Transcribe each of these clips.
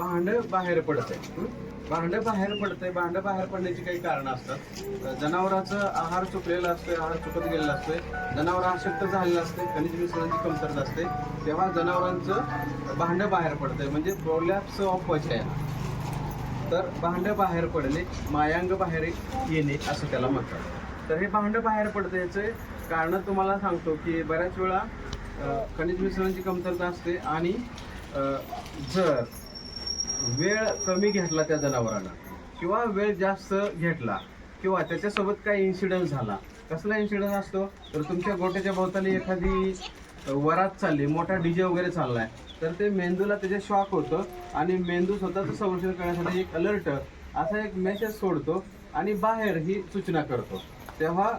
भांड बाहेर पडतंय. भांड बाहेर पडतंय. भांड बाहेर पडण्याची काही कारणं असतात. जनावरांचं आहार चुकलेला असतोय आहार चुकत गेलेला असतोय. जनावर अशक्त झालेलं असते खनिज मिश्रणाची कमतरता असते. तेव्हा जनावरांचं भांड बाहेर पडतंय. म्हणजे प्रोलॅप्स ऑफ पचया तर भांड बाहेर पडणे मायांग बाहेर येणे असं त्याला म्हणतात. तर हे भांड बाहेर पडतं याचे कारण तुम्हाला सांगतो की बऱ्याच वेळा खनिज मिश्रणाची कमतरता असते आणि जर वेळ कमी घेतला त्या जनावरांना किंवा वेळ जास्त घेतला किंवा त्याच्यासोबत काही इन्सिडंट झाला कसला इन्सिडन्स असतो? तर तुमच्या गोट्याच्या भोवताली एखादी वरात चालली मोठा डीजे वगैरे चाललाय तर ते मेंदूला त्याचे शॉक होतं आणि मेंदू स्वतःचं संरक्षण करण्यासाठी एक अलर्ट असा एक मेसेज सोडतो आणि बाहेर ही सूचना करतो. तेव्हा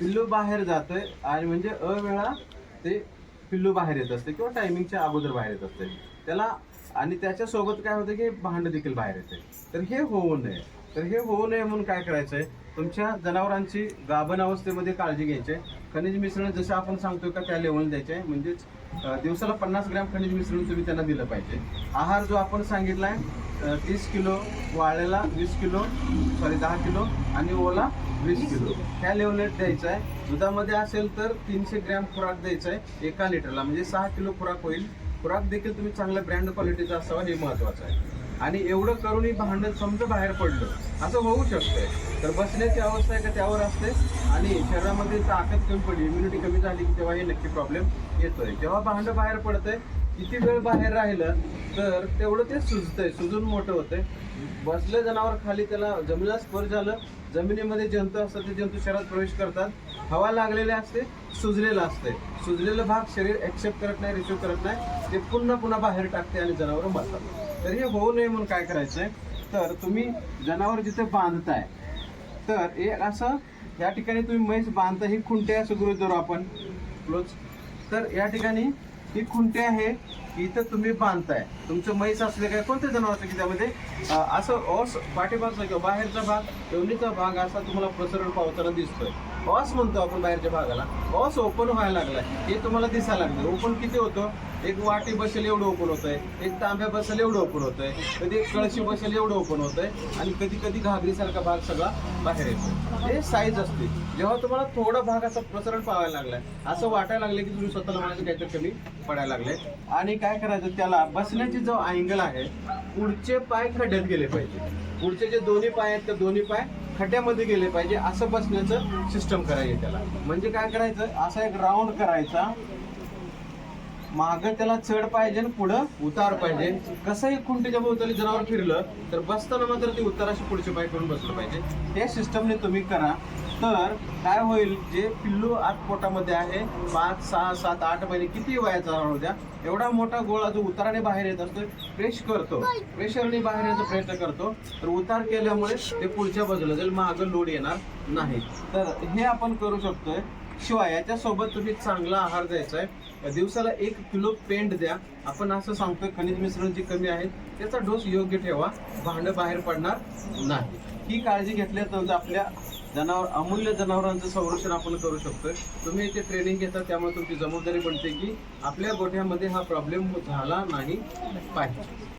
पिल्लू बाहेर जातंय आणि म्हणजे अवेळा ते पिल्लू बाहेर येत असते किंवा टायमिंगच्या अगोदर बाहेर येत असते. त्याला आणि त्याच्यासोबत काय होतं की भांड देखील बाहेर येते. तर हे होऊ नये. तर हे होऊ नये म्हणून काय करायचंय? तुमच्या जनावरांची गाभण अवस्थेमध्ये काळजी घ्यायची आहे. खनिज मिश्रण जसं आपण सांगतो का त्या लेवल द्यायचे म्हणजेच दिवसाला पन्नास ग्रॅम खनिज मिश्रण तुम्ही त्यांना दिलं पाहिजे. आहार जो आपण सांगितला आहे तीस किलो वाळलेला वीस किलो सॉरी दहा किलो आणि ओला वीस किलो. ह्या लेवलेट द्यायचा आहे. दुधामध्ये असेल तर तीनशे ग्रॅम खुराक द्यायचा आहे. एका लिटरला म्हणजे सहा किलो खुराक होईल. खुराक देखील तुम्ही चांगल्या ब्रँड क्वालिटीचा असावा हे महत्वाचं आहे. आणि एवढं करूनही भांडण समजा बाहेर पडलं असं होऊ शकतंय. तर बसण्याची अवस्था आहे का त्यावर असते. आणि शरीरामध्ये ताकद कमी पडली इम्युनिटी कमी झाली की तेव्हा हे नक्की प्रॉब्लेम येतोय. जेव्हा भांड बाहेर पडतंय किती वेळ बाहेर राहिलं तर तेवढं ते सुजतंय सुजून मोठं होतंय. बसलं जनावर खाली त्याला जमिनीला स्पर्श झालं जमिनीमध्ये जंतू असतात ते जंतू शरीरात प्रवेश करतात. हवा लागलेले असते सुजलेलं असते सुजलेलं भाग शरीर एक्सेप्ट करत नाही रिसिव्ह करत नाही ते पुन्हा पुन्हा बाहेर टाकते आणि जनावरं मरतात. तर हे होऊ नये म्हणून काय करायचं आहे? तर तुम्ही जनावर जिथे बांधताय तर एक असं या ठिकाणी तुम्ही म्हैस बांधता ही खुंटे असं गृहित धरू आपण. क्लोज. तर या ठिकाणी ही खुंटी आहे इथं तुम्ही बांधताय. तुमचं म्हैस असले काय कोणत्या जनावरचं की त्यामध्ये असं ओस पाठीमागचा किंवा बाहेरचा भाग एवढीचा भाग असा तुम्हाला प्रसरण पावताना दिसतोय. ऑस म्हणतो आपण बाहेरच्या भागाला. ऑस ओपन व्हायला लागलाय. हे तुम्हाला दिसायला लागलं ओपन किती होतं? एक वाटी बसेल एवढं ओपन होतंय एक तांब्या बसेल एवढं ओपन होतंय कधी एक कळशी बसेल एवढं ओपन होतंय आणि कधी कधी घागरीसारखा भाग सगळा बाहेर येतो हे साईज असते. जेव्हा तुम्हाला थोडा भाग असा प्रसरण पावायला लागलाय असं वाटायला लागलं की तुम्ही स्वतःला म्हणायचं काहीतरी कमी पडायला लागले आणि काय करायचं त्याला बसण्याची जो अँगल आहे पुढचे पाय खड्ड्यात गेले पाहिजे. पुढचे जे दोन्ही पाय आहेत ते दोन्ही पाय खड्ड्यामध्ये गेले पाहिजे असं बसण्याचं सिस्टम करायचं त्याला. म्हणजे काय करायचं असा एक राऊंड करायचा मागं त्याला चढ पाहिजे आणि पुढं उतार पाहिजे. कसंही खुंटीच्या भोवताली जनावर फिरलं तर बसताना मात्र ती उताराशी पुढचे पाय करून बसलं पाहिजे. त्या सिस्टमने तुम्ही करा. तर काय होईल जे पिल्लू आत पोटामध्ये आहे पाच सहा सात आठ महिने किती वयाचा जाणार द्या एवढा मोठा गोळा जो उताराने बाहेर येत असतो प्रेश करतो. प्रेशरने बाहेर येण्याचा प्रयत्न करतो. तर उतार केल्यामुळे ते पुढच्या बाजूला जाईल मागं लोड येणार नाही. तर हे आपण करू शकतोय. शिवाय याच्यासोबत तुम्ही चांगला आहार द्यायचा आहे. दिवसाला एक किलो पेंट द्या. आपण असं सांगतोय खनिज मिश्रण जी कमी आहे त्याचा डोस योग्य ठेवा. भांड बाहेर पडणार नाही. ही काळजी घेतल्यानंतर आपल्या जनावर अमूल्य जनावरांचं संरक्षण आपण करू शकतोय. तुम्ही इथे ट्रेनिंग घेता त्यामुळे तुमची जबाबदारी बनते की आपल्या गोठ्यामध्ये हा प्रॉब्लेम झाला नाही पाहिजे.